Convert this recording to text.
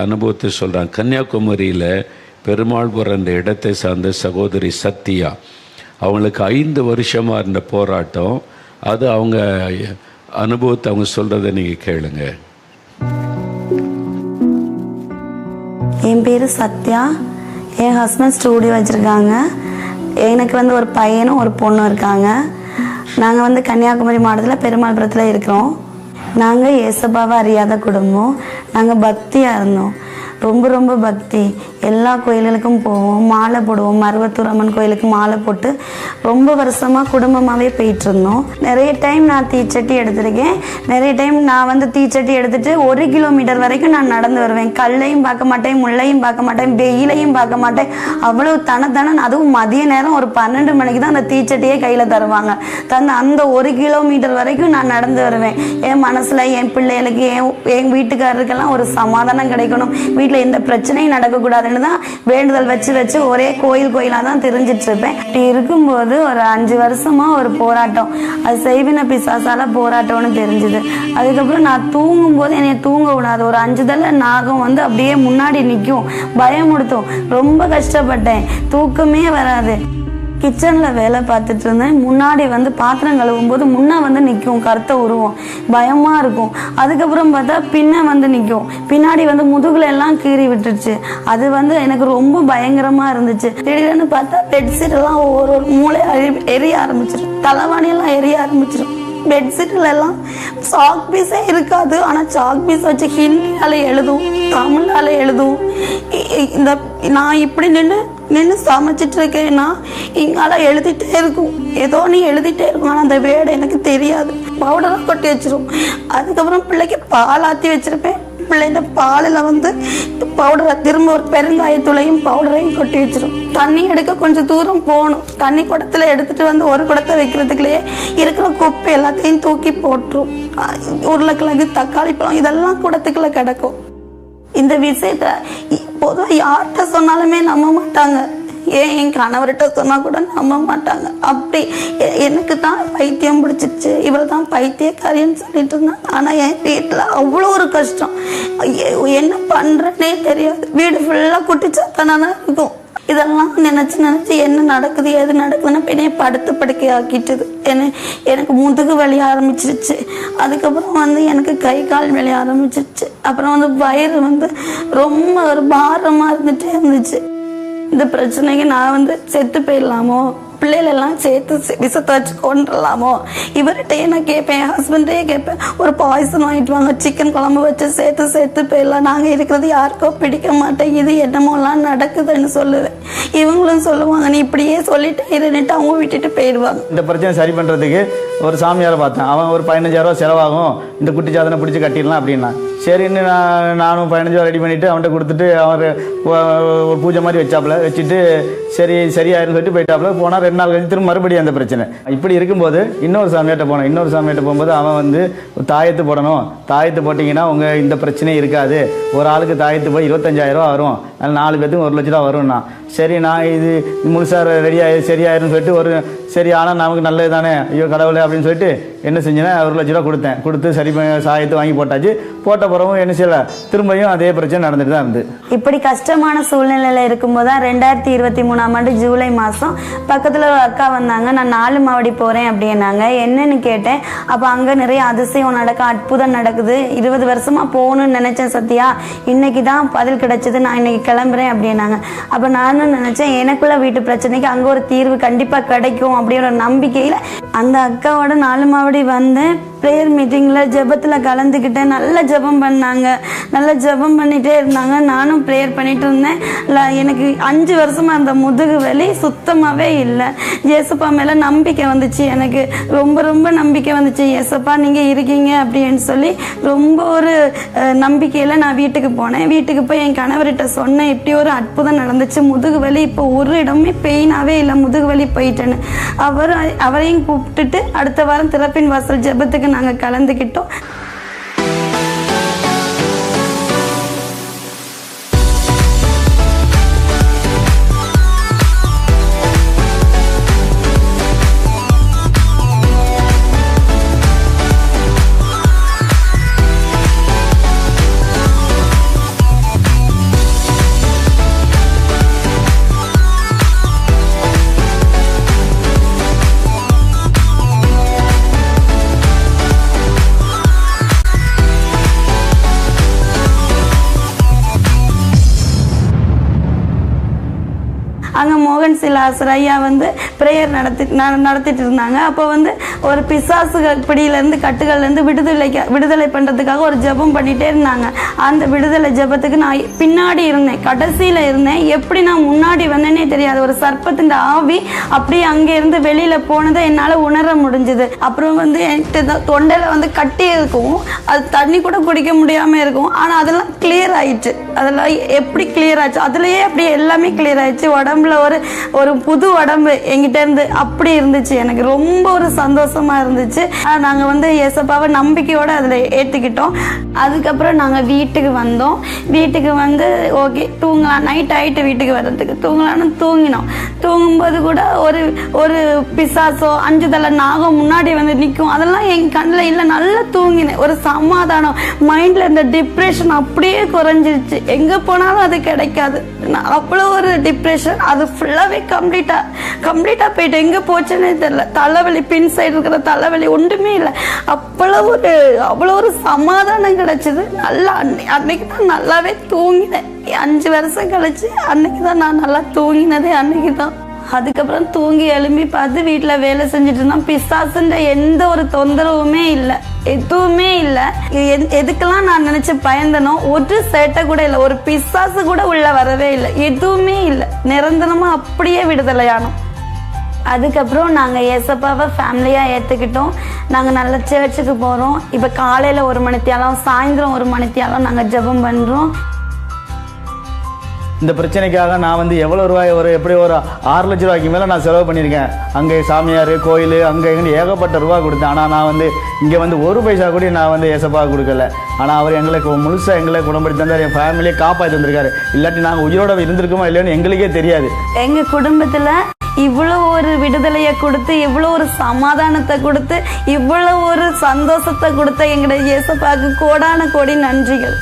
அனுபவத்தை சொல்கிறான் கன்னியாகுமரியில் பெருமாள்புரம் இந்த இடத்தை சார்ந்த சகோதரி சத்யா அவங்களுக்கு ஐந்து வருஷமாக இருந்த போராட்டம். அது அவங்க அனுபவத்தை அவங்க சொல்கிறத நீங்கள் கேளுங்க. என் பேர் சத்யா. என் ஹஸ்பண்ட் ஸ்டூடியோ வச்சுருக்காங்க. எனக்கு வந்து ஒரு பையனும் ஒரு பொண்ணும் இருக்காங்க. நாங்கள் வந்து கன்னியாகுமரி மாவட்டத்தில் பெருமாள்புரத்தில் இருக்கிறோம். நாங்கள் ஏசப்பாவை அறியாத குடும்பம். நாங்கள் பக்தியாக இருந்தோம். ரொம்ப ரொம்ப பக்தி. எல்லா கோயில்களுக்கும் போவோம் மாலை போடுவோம். மருவத்தூர் அம்மன் கோயிலுக்கு மாலை போட்டு ரொம்ப வருஷமாக குடும்பமாகவே போயிட்டுருந்தோம். நிறைய டைம் நான் தீச்சட்டி எடுத்திருக்கேன். நிறைய டைம் நான் வந்து தீச்சட்டி எடுத்துட்டு ஒரு கிலோமீட்டர் வரைக்கும் நான் நடந்து வருவேன். கல்லையும் பார்க்க மாட்டேன் முள்ளையும் பார்க்க மாட்டேன் வெயிலையும் பார்க்க மாட்டேன். அவ்வளோ தனத்தன அதுவும் மதிய நேரம் ஒரு பன்னெண்டு மணிக்கு தான் அந்த தீச்சட்டியே கையில் தருவாங்க. தந்து அந்த ஒரு கிலோமீட்டர் வரைக்கும் நான் நடந்து வருவேன். என் மனசில் என் பிள்ளைகளுக்கு என் என் வீட்டுக்காரருக்கெல்லாம் ஒரு சமாதானம் கிடைக்கணும். வீட்டில் எந்த பிரச்சனையும் நடக்கக்கூடாதுன்னு தான் வேண்டுதல் வச்சு வச்சு ஒரே கோயில் கோயிலாக தான் தெரிஞ்சிட்டு இருப்பேன் இப்படி இருக்கும்போது ஒரு அஞ்சு வருஷமா ஒரு போராட்டம். அது செய்வின பிசாசால போராட்டம்னு தெரிஞ்சுது. அதுக்கப்புறம் நான் தூங்கும் போது என்னை தூங்க விடாது. ஒரு அஞ்சு தலை நாகம் வந்து அப்படியே முன்னாடி நிற்கும் பயமுடுத்தும். ரொம்ப கஷ்டப்பட்டேன். தூக்கமே வராது. கிச்சனில் வேலை பார்த்துட்டு இருந்தேன். முன்னாடி வந்து பாத்திரம் கழுவும் போது முன்னே வந்து நிற்கும் கருத்த உருவம். பயமாக இருக்கும். அதுக்கப்புறம் பார்த்தா பின்ன வந்து நிற்கும் பின்னாடி வந்து முதுகுல எல்லாம் கீறி விட்டுருச்சு. அது வந்து எனக்கு ரொம்ப பயங்கரமாக இருந்துச்சு. திடீர்னு பார்த்தா பெட்ஷீட் எல்லாம் ஒரு ஒரு மூளை எரிய ஆரம்பிச்சிடும் தலைவாணியெல்லாம் எரிய ஆரம்பிச்சிடும் பெட்ஷீட்ல எல்லாம் சாக் பீஸே இருக்காது. ஆனால் சாக் பீஸ் வச்சு ஹிந்தியால எழுதும் தமிழால எழுதும் இந்த நான் இப்படி நின்று நின்று சமைச்சிட்டு இருக்கேன்னா இங்கால எழுதிட்டே இருக்கும். ஏதோ நீ எழுதிட்டே இருக்கும் ஆனால் அந்த வேடை எனக்கு தெரியாது. பவுடராக கொட்டி வச்சிரும். அதுக்கப்புறம் பிள்ளைக்கு பால் ஆற்றி வச்சிருப்பேன் பிள்ளைங்க பாலில் வந்து பவுடரை திரும்ப ஒரு பெருங்காயத்தூளையும் பவுடரையும் கொட்டி வச்சிரும். தண்ணி எடுக்க கொஞ்சம் தூரம் போகணும். தண்ணி குடத்துல எடுத்துட்டு வந்து ஒரு குடத்தை வைக்கிறதுக்குள்ளேயே இருக்கிற குப்பை எல்லாத்தையும் தூக்கி போட்டுரும். உருளைக்கிழங்கு தக்காளி பழம் இதெல்லாம் குடத்துக்குள்ள கிடக்கும். இந்த விஷயத்த பொதுவாக யார்கிட்ட சொன்னாலுமே நம்ப மாட்டாங்க. ஏன் என் கணவர்கிட்ட சொன்னால் கூட நம்ப மாட்டாங்க. அப்படி எனக்கு தான் பைத்தியம் பிடிச்சிச்சு இவள் தான் பைத்தியக்காரின்னு சொல்லிட்டு இருந்தாங்க. ஆனால் என் வீட்டில் அவ்வளோ ஒரு கஷ்டம். என்ன பண்ணுறேன்னே தெரியாது. வீடு ஃபுல்லாக குட்டிச்சாத்தானா தான் இருக்கும். இதெல்லாம் நினச்சி நினச்சி என்ன நடக்குது எது நடக்குதுன்னு என்னைய படுத்து படுக்கை ஆக்கிட்டுது. என்ன எனக்கு முதுகு வலி ஆரம்பிச்சிருச்சு. அதுக்கப்புறம் வந்து எனக்கு கை கால் வலி ஆரம்பிச்சிருச்சு. அப்புறம் வந்து வயிறு வந்து ரொம்ப ஒரு பாரமாக இருந்துகிட்டே இருந்துச்சு. இந்த பிரச்சனைக்கு நான் வந்து செத்து போயிடலாமோ? பிள்ளைகளெல்லாம் சேர்த்து விசத்தை வச்சு கொண்டுடலாமோ இவர்கிட்டயே நான் கேட்பேன் என் கேட்பேன் ஒரு பாய்சன் வாங்கிட்டு வாங்க சிக்கன் குழம்பு வச்சு சேர்த்து சேர்த்து போயிடலாம். நாங்கள் இருக்கிறது யாருக்கோ பிடிக்க மாட்டேன் இது என்னமோலாம் நடக்குதுன்னு சொல்லுவேன். இவங்களும் சொல்லுவாங்க நீ இப்படியே சொல்லிட்டு இருந்துட்டு அவங்க விட்டுட்டு போயிடுவாங்க. இந்த பிரச்சனை சரி பண்ணுறதுக்கு ஒரு சாமியாரை பார்த்தேன். அவன் ஒரு பதினஞ்சாயிரரூவா செலவாகும். இந்த குட்டி சாதனை பிடிச்சி கட்டிடலாம் அப்படின்னா. சரின்னு நான் நானும் பதினஞ்சாயிரம் ரெடி பண்ணிவிட்டு அவன்கிட்ட கொடுத்துட்டு அவர் ஒரு பூஜை மாதிரி வச்சாப்புல. வச்சுட்டு சரி சரியாயிருன்னு சொல்லிட்டு போயிட்டாப்புல. போனால் ரெண்டு நாள் கழிச்சு திரும்ப மறுபடியும் அந்த பிரச்சனை. இப்படி இருக்கும்போது இன்னொரு சாமியாட்ட போனோம். இன்னொரு சாமியாட்ட போகும்போது அவன் வந்து தாயத்து போடணும். தாயத்து போட்டிங்கன்னா உங்கள் இந்த பிரச்சனையும் இருக்காது. ஒரு ஆளுக்கு தாயத்து போய் இருபத்தஞ்சாயிரம் வரும். அதனால் நாலு பேர்த்துக்கு ஒரு லட்ச ரூபா வரும்னா. சரி நான் இது முழுசாக ரெடி சரியாயிருன்னு சொல்லிட்டு ஒரு சரி ஆனால் நமக்கு நல்லது தானே ஐயோ கடவுளே அப்படின்னு சொல்லிட்டு என்ன செஞ்சேன்னா ஒரு லட்ச ரூபா கொடுத்தேன். கொடுத்து சரி சாயத்தை வாங்கி போட்டாச்சு. போட்ட பிறகும் என்ன செய்யல திரும்பியும் அதே பிரச்சனை நடந்துட்டு தான் இருந்து இப்படி கஷ்டமான சூழ்நிலையில் இருக்கும்போது தான் ரெண்டாயிரத்தி இருபத்தி மூணாம் ஆண்டு ஜூலை மாதம் பக்கத்தில் ஒரு அக்கா வந்தாங்க. நான் நாலு மாவடி போகிறேன் அப்படின்னாங்க. என்னன்னு கேட்டேன். அப்போ அங்கே நிறைய அதிசயம் நடக்க அற்புதம் நடக்குது. இருபது வருஷமாக போகணும்னு நினச்சேன் சத்யா. இன்னைக்கு தான் பதில் கிடைச்சது. நான் இன்னைக்கு கிளம்புறேன் அப்படின்னாங்க. அப்போ நான் நானும் நினைச்சேன். எனக்குள்ள வீட்டு பிரச்சனைக்கு அங்கே ஒரு தீர்வு கண்டிப்பாக கிடைக்கும் அப்படின்ற நம்பிக்கையில் அந்த அக்காவோட நாலு மாவடி வந்தேன். ப்ரேயர் மீட்டிங்கில் ஜெபத்தில் கலந்துக்கிட்டேன் நல்ல ஜெபம் பண்ணாங்க. நல்லா ஜெபம் பண்ணிகிட்டே இருந்தாங்க. நானும் ப்ரேயர் பண்ணிகிட்டு இருந்தேன். எனக்கு அஞ்சு வருஷமாக அந்த முதுகு வலி சுத்தமாகவே இல்லை. ஏசப்பா மேலே நம்பிக்கை வந்துச்சு. எனக்கு ரொம்ப ரொம்ப நம்பிக்கை வந்துச்சு. ஏசப்பா நீங்கள் இருக்கீங்க அப்படின்னு சொல்லி ரொம்ப ஒரு நம்பிக்கையில் நான் வீட்டுக்கு போனேன். வீட்டுக்கு போய் என் கணவர்கிட்ட சொன்னேன். இப்படி ஒரு அற்புதம் நடந்துச்சு. முதுகு வலி இப்போ ஒரு இடமே பெயினாகவே இல்லை. முதுகு வலி போயிட்டேன்னு. அவர் அவரையும் கூப்பிட்டுட்டு அடுத்த வாரம் திறப்பின் வாசல் ஜெபத்துக்கு நாங்கள் கலந்துக்கிட்டோம். மோகன் சிலாசர் ஐயா வந்து ப்ரேயர் நடத்தி ந- நடத்திட்டு இருந்தாங்க அப்போ வந்து ஒரு பிசாசுகள் பிடியிலேருந்து கட்டுகள்லேருந்து விடுதலைக்கு விடுதலை பண்ணுறதுக்காக ஒரு ஜெபம் பண்ணிகிட்டே இருந்தாங்க. அந்த விடுதலை ஜெபத்துக்கு நான் பின்னாடி இருந்தேன். கடைசியில் இருந்தேன். எப்படி நான் முன்னாடி வந்தேனே தெரியாது. ஒரு சர்ப்பத்தின் ஆவி அப்படியே அங்கே இருந்து வெளியில் போனதை என்னால் உணர முடிஞ்சுது. அப்புறம் வந்து என்கிட்ட தான் தொண்டையில் வந்து கட்டி இருக்கும். அது தண்ணி கூட குடிக்க முடியாமல் இருக்கும். ஆனால் அதெல்லாம் கிளியர் ஆயிடுச்சு. அதெல்லாம் எப்படி கிளியர் ஆச்சு? அதுலேயே அப்படியே எல்லாமே கிளியர் ஆயிடுச்சு. உடம்புல ஒரு ஒரு புது உடம்பு எங்கிட்ட இருந்து அப்படி இருந்துச்சு. எனக்கு ரொம்ப ஒரு சந்தோஷமா இருந்துச்சு. ஆனா, நாங்க வந்து ஏசப்பாவை நம்பிக்கையோட அதுல ஏத்துக்கிட்டோம். அதுக்கப்புறம் நாங்க வீட்டுக்கு வந்தோம். வீட்டுக்கு வந்து ஓகே தூங்கலாம் நைட் ஆயிட்டு வீட்டுக்கு வர்றதுக்கு தூங்கலாம்னு தூங்கினோம். தூங்கும்போது கூட ஒரு ஒரு பிசாசோ அஞ்சு தலை நாகம் முன்னாடி வந்து நிற்கும் அதெல்லாம் என் கண்ணில் இல்லை நல்லா தூங்கினேன். ஒரு சமாதானம் மைண்டில் இந்த டிப்ரெஷன் அப்படியே குறைஞ்சிருச்சு. எங்கே போனாலும் அது கிடைக்காது. நான் அவ்வளோ ஒரு டிப்ரெஷன் அது ஃபுல்லாகவே கம்ப்ளீட்டாக கம்ப்ளீட்டாக போயிட்டு எங்கே போச்சுன்னே தெரில தலைவலி பின் சைடு இருக்கிற தலைவலி ஒன்றுமே இல்லை. அவ்வளோ ஒரு அவ்வளோ ஒரு சமாதானம் கிடச்சிது. நல்லா அன்னை அன்னைக்கு தான் நல்லாவே தூங்கினேன். அஞ்சு வருஷம் கழிச்சு அன்னைக்கு தான் நான் நல்லா தூங்கினதே அன்னைக்கு தான். அதுக்கப்புறம் தூங்கி எழும்பி பார்த்து வீட்டில் வேலை செஞ்சுட்டு இருந்தோம் பிசாசுன்ற எந்த ஒரு தொந்தரவுமே இல்லை. எதுவுமே இல்லை. எதுக்கெல்லாம் நான் நினச்சி பயந்தனோ ஒரு சேட்டை கூட இல்லை. ஒரு பிசாசு கூட உள்ளே வரவே இல்லை. எதுவுமே இல்லை. நிரந்தரமாக அப்படியே விடுதலையானோம் அதுக்கப்புறம் நாங்கள் ஏசப்பாவை ஃபேமிலியாக ஏற்றுக்கிட்டோம் நாங்கள் நல்ல சர்ச்சுக்கு போகிறோம் இப்போ காலையில் ஒரு மணித்தியாலம் சாயந்தரம் ஒரு மணித்தியாலம் நாங்கள் ஜெபம் பண்ணுறோம் இந்த பிரச்சனைக்காக நான் வந்து எவ்வளோ ரூபாய் ஒரு எப்படி ஒரு ஆறு லட்ச ரூபாய்க்கு மேலே நான் செலவு பண்ணியிருக்கேன். அங்கே சாமியார் கோயில் அங்கே இங்கே ஏகப்பட்ட ரூபா கொடுத்தேன். ஆனால் நான் வந்து இங்கே வந்து ஒரு பைசா கூட நான் வந்து ஏசப்பா கொடுக்கல. ஆனால் அவர் எங்களுக்கு முழுசாக எங்களை குணப்படுத்தி தந்தார். என் ஃபேமிலியை காப்பாற்றி தந்திருக்காரு. இல்லாட்டி நாங்கள் உயிரோட இருந்திருக்கோமா இல்லையோன்னு எங்களுக்கே தெரியாது. எங்கள் குடும்பத்தில் இவ்வளோ ஒரு விடுதலையை கொடுத்து இவ்வளோ ஒரு சமாதானத்தை கொடுத்து இவ்வளோ ஒரு சந்தோஷத்தை கொடுத்த எங்களுடைய இயேசப்பாக்கு கோடான கோடி நன்றிகள்.